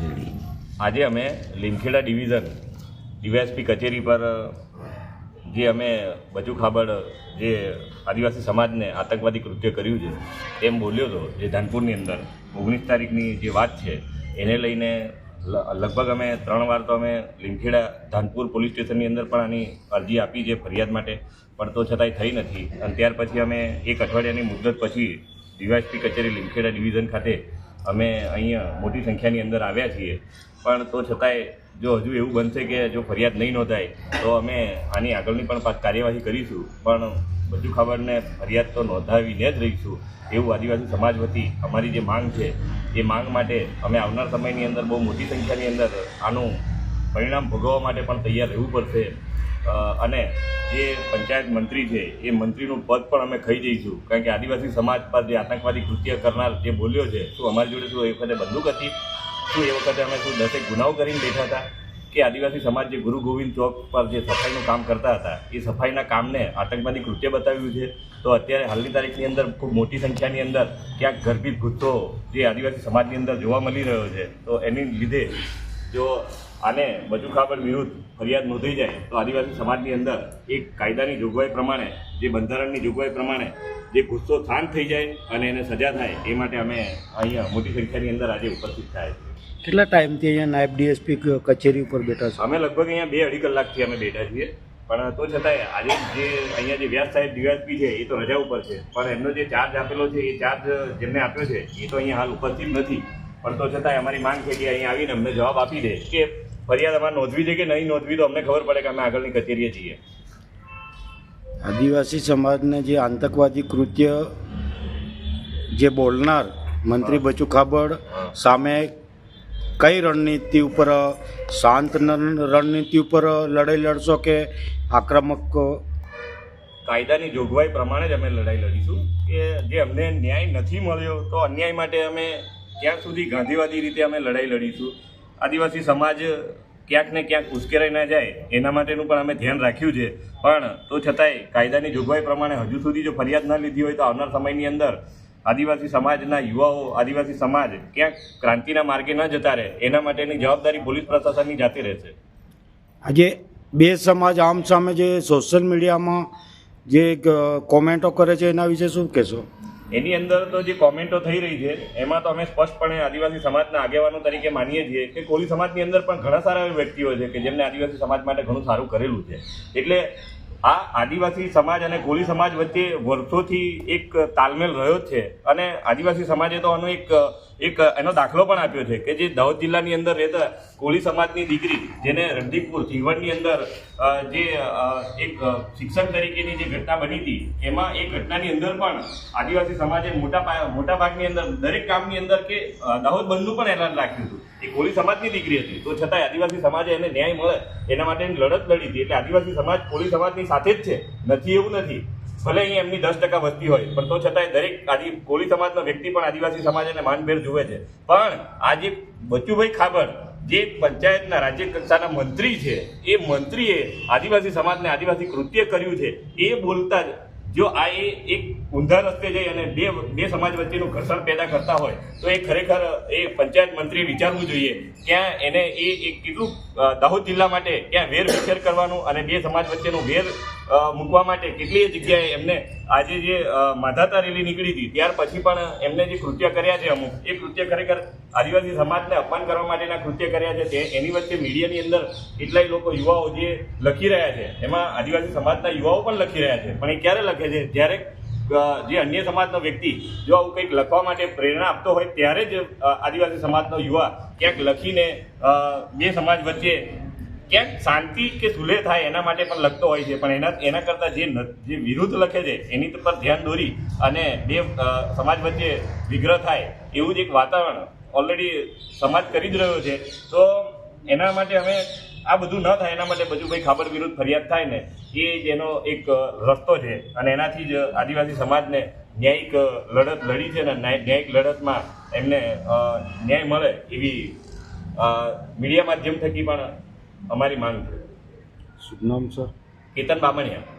આજે અમે Limkheda division, DYSP કચેરી પર જે અમે બચુ ખાબડ, જે આદિવાસી સમાજને આતંકવાદી કૃત્ય કર્યું છે એમ બોલ્યો હતો જે ધાનપુરની અંદર. ઓગણીસ તારીખની જે વાત છે, એને લઈને લગભગ અમે ત્રણ વાર તો અમે લીમખેડા ધાનપુર પોલીસ સ્ટેશનની અંદર પણ આની અરજી આપી છે ફરિયાદ માટે, પણ તો છતાંય થઈ નથી. અને ત્યાર પછી અમે એક અઠવાડિયાની મુદત પછી ડીવાયએસપી કચેરી લીમખેડા ડિવિઝન ખાતે અમે અહીંયા મોટી સંખ્યાની અંદર આવ્યા છીએ. પણ તો છતાંય જો હજુ એવું બનશે કે જો ફરિયાદ નહીં નોંધાય, તો અમે આની આગળની પણ કાર્યવાહી કરીશું. પણ બધું ખબરને ફરિયાદ તો નોંધાવીને જ રહીશું. એવું આદિવાસી સમાજ વતી અમારી જે માંગ છે, એ માંગ માટે અમે આવનાર સમયની અંદર બહુ મોટી સંખ્યાની અંદર આનું પરિણામ ભોગવવા માટે પણ તૈયાર રહેવું પડશે. અને જે પંચાયત મંત્રી છે, એ મંત્રીનું પદ પણ અમે ખાઈ જઈશું. કારણ કે આદિવાસી સમાજ પર જે આતંકવાદી કૃત્ય કરનાર જે બોલ્યો છે, શું અમારી જોડે શું એ વખતે બંદૂક હતી? શું એ વખતે અમે શું દસેક ગુનાઓ કરીને બેઠા હતા? કે આદિવાસી સમાજ જે ગુરુ ગોવિંદ ચોક પર જે સફાઈનું કામ કરતા હતા, એ સફાઈના કામને આતંકવાદી કૃત્ય બતાવ્યું છે? તો અત્યારે હાલની તારીખની અંદર ખૂબ મોટી સંખ્યાની અંદર ક્યાંક ગર્ભિત ગુસ્સો જે આદિવાસી સમાજની અંદર જોવા મળી રહ્યો છે, તો એની લીધે જો આને બચુ ખાબડ વિરુદ્ધ ફરિયાદ નોંધાઈ જાય તો આદિવાસી સમાજની અંદર એક કાયદાની જોગવાઈ પ્રમાણે જે બંધારણની જોગવાઈ પ્રમાણે જે ગુસ્સો શાંત થઈ જાય અને એને સજા થાય એ માટે અમે અહીંયા મોટી સંખ્યાની અંદર આજે ઉપસ્થિત થાય છે. કેટલા ટાઈમથી અહીંયા નાયબ ડીએસપી કચેરી ઉપર બેઠા છો? અમે લગભગ અહીંયા બે અઢી કલાકથી અમે બેઠા છીએ પણ તો છતાંય આજે જે અહીંયા જે વ્યાસ સાહેબ ડીવાયસપી છે એ તો રજા ઉપર છે પણ એમનો જે ચાર્જ આપેલો છે એ ચાર્જ જેમને આપ્યો છે એ તો અહીંયા હાલ ઉપસ્થિત નથી. પણ તો છતાંય અમારી માંગ છે કે અહીંયા આવીને અમને જવાબ આપી દે કે ફરિયાદ અમારે નોંધવી છે કે નહીં નોંધવી તો અમને ખબર પડે કે અમે આગળની કચેરીએ છીએ. આદિવાસી સમાજને જે આતંકવાદી કૃત્ય જે બોલનાર મંત્રી બચુ ખાબડ સામે કઈ રણનીતિ ઉપર શાંત રણનીતિ ઉપર લડાઈ લડશો કે આક્રમક? કાયદાની જોગવાઈ પ્રમાણે જ અમે લડાઈ લડીશું. કે જે અમને ન્યાય નથી મળ્યો તો અન્યાય માટે અમે ક્યાં સુધી ગાંધીવાદી રીતે અમે લડાઈ લડીશું. આદિવાસી સમાજ ક્યાંક ને ક્યાંક ઉશ્કેરાઈ ના જાય, એના માટેનું પણ અમે ધ્યાન રાખ્યું છે. પણ તો છતાંય કાયદાની જોગવાઈ પ્રમાણે હજુ સુધી જો ફરિયાદ ના લીધી હોય તો આવનાર સમયની અંદર આદિવાસી સમાજના યુવાઓ, આદિવાસી સમાજ ક્યાંક ક્રાંતિના માર્ગે ન જતા રહે, એના માટેની જવાબદારી પોલીસ પ્રશાસનની જાતે રહેશે. આજે બે સમાજ આમ સામે જે સોશિયલ મીડિયામાં જે કોમેન્ટો કરે છે એના વિશે શું કહેશો? એની અંદર તો જે કોમેન્ટો થઈ રહી છે, એમાં તો અમે સ્પષ્ટપણે આદિવાસી સમાજના આગેવાનો તરીકે માનીએ છીએ કે કોળી સમાજની અંદર પણ ઘણા સારા એવા વ્યક્તિઓ છે કે જેમને આદિવાસી સમાજ માટે ઘણું સારું કરેલું છે. એટલે આ આદિવાસી સમાજ અને કોળી સમાજ વચ્ચે વર્ષોથી એક તાલમેલ રહ્યો છે. અને આદિવાસી સમાજે તો આનું એક એક, એનો દાખલો પણ આપ્યો છે કે જે દાહોદ જિલ્લાની અંદર રહેતા કોળી સમાજની દીકરી, જેને રણદીપપુર ચીવડની અંદર જે એક શિક્ષક તરીકેની જે ઘટના બની હતી, એમાં એ ઘટનાની અંદર પણ આદિવાસી સમાજે મોટા મોટા ભાગની અંદર, દરેક કામની અંદર કે દાહોદ બંધનું પણ એલાન રાખ્યું હતું. એ કોળી સમાજની દીકરી હતી. તો છતાંય આદિવાસી સમાજે એને ન્યાય મળે, એના માટેની લડત લડી હતી. એટલે આદિવાસી સમાજ કોળી સમાજની સાથે જ છે. નથી એવું નથી. ભલે અહીં એમની દસ ટકા વસ્તી હોય, પણ તો છતાંય દરેક આદિ, કોળી સમાજનો વ્યક્તિ પણ આદિવાસી સમાજ અને માનભેર જુએ છે. પણ આજે બચુભાઈ ખાબર જે પંચાયતના રાજ્ય કક્ષાના મંત્રી છે, એ મંત્રીએ આદિવાસી સમાજને આદિવાસી કૃત્ય કર્યું છે, એ બોલતા જ જો આ એ એક ઊંધા રસ્તે જઈ અને બે બે સમાજ વચ્ચેનું ઘર્ષણ પેદા કરતા હોય, તો એ ખરેખર એ પંચાયત મંત્રીએ વિચારવું જોઈએ. ક્યાં એને એ કેટલું દાહોદ જિલ્લા માટે ક્યાં વેર વિખેર કરવાનું અને બે સમાજ વચ્ચેનું વેર મૂકવા માટે કેટલીય જગ્યાએ એમને આજે જે માધાતા રેલી નીકળી હતી, ત્યાર પછી પણ એમને જે કૃત્ય કર્યા છે અમુક, એ કૃત્ય ખરેખર આદિવાસી સમાજને અપમાન કરવા માટેના કૃત્ય કર્યા છે, તે એની વચ્ચે મીડિયાની અંદર કેટલાય લોકો, યુવાઓ જે લખી રહ્યા છે, એમાં આદિવાસી સમાજના યુવાઓ પણ લખી રહ્યા છે, પણ એ ક્યારે લખે છે? જ્યારે જે અન્ય સમાજનો વ્યક્તિ જો આવું કંઈક લખવા માટે પ્રેરણા આપતો હોય, ત્યારે જ આદિવાસી સમાજનો યુવા ક્યાંક લખીને બે સમાજ વચ્ચે ક્યાંક શાંતિ કે સુલે થાય એના માટે પણ લખતો હોય છે, પણ એના એના કરતાં જે જે વિરુદ્ધ લખે છે, એની પર ધ્યાન દોરી અને બે સમાજ વચ્ચે વિગ્રહ થાય એવું જ એક વાતાવરણ ઓલરેડી સમાજ કરી જ રહ્યો છે. તો એના માટે અમે આ બધું ન થાય એના માટે બધું ભાઈ ખાબર વિરુદ્ધ ફરિયાદ થાય ને, એ જ એનો એક રસ્તો છે. અને એનાથી જ આદિવાસી સમાજને ન્યાયિક લડત લડી છે ને ન્યાયિક લડતમાં એમને ન્યાય મળે એવી મીડિયા માધ્યમ થકી પણ અમારી માંગ છે શુભ નામ સર કેતન બામણિયા